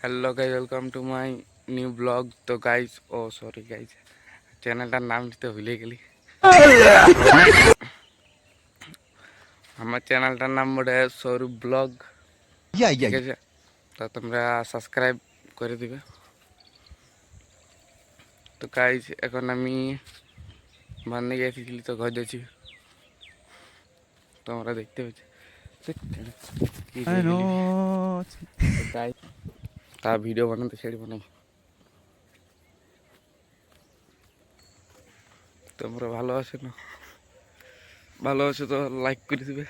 Hello guys welcome to my new blog তো guys ও sorry guys চ্যানেলটার নাম দিতে ভুলে গেলি। আমার চ্যানেলটার নাম বটে সৌরভ ব্লগ ঠিক আছে? তো তোমরা সাবস্ক্রাইব করে দিবে। তো গাইজ এখন আমি বান্ধে গেছিলি তো ঘর যাচ্ছি। তোমরা দেখতে পাচ্ছি. তাই তা ভিডিও বানাতে ছেড়ে বানাই তোমরা ভালো আছো না? ভালো আছো তো লাইক করে দিবে।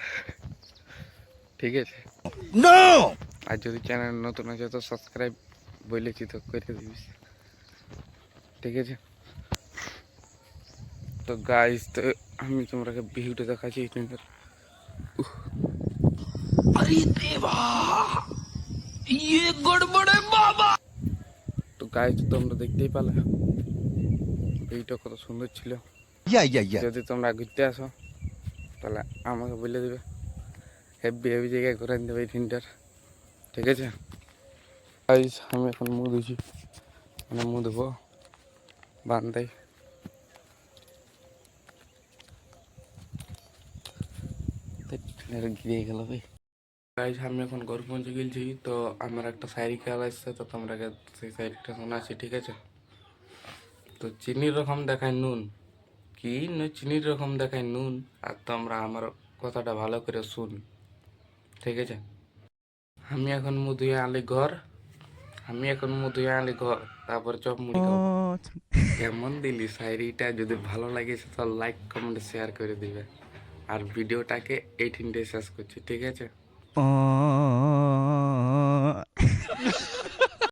ঠিক আছে? আর যদি চ্যানেল নতুন আছে তো সাবস্ক্রাইব বলেছি তো করে দিবি। ঠিক আছে? তো গাইস তো আমি তোমরাকে ভিউটা দেখাচ্ছি টাইমের ইয়ে গড়বড়ে তো গাইজ তোমরা দেখতেই পালে এইটা কত সুন্দর ছিল যদি তোমরা ঘুরতে আসো তাহলে আমাকে বলে দেবে হেভি হেভি জায়গায় ঘুরে নিতে এই তিনটার ঠিক আছে গাইজ আমি এখন মু ধুছি মানে মু ধুবো বান্ধাই ঘিরে গেল ভাই গাইস আমি এখন ঘর পৌঁছে তো আমার একটা সাইকেল আসছে, তো তোমরা সেই সাইকেলটা শোনাচ্ছি, ঠিক আছে? তো চিনির রকম দেখায় নুন। কি? না চিনির রকম দেখায় নুন, আর তোমরা আমার কথাটা ভালো করে শুন, ঠিক আছে? আমি এখন মুধুয়ে আলি ঘর, আমি এখন মুধুয়ে আলি ঘর, তারপর চপ মুড়ি কেমন দিলি শায়রিটা যদি ভালো লাগেছে তো লাইক কমেন্ট শেয়ার করে দিবে। আর ভিডিওটাকে এইটিন ডে শেষ করছি, ঠিক আছে? Oh.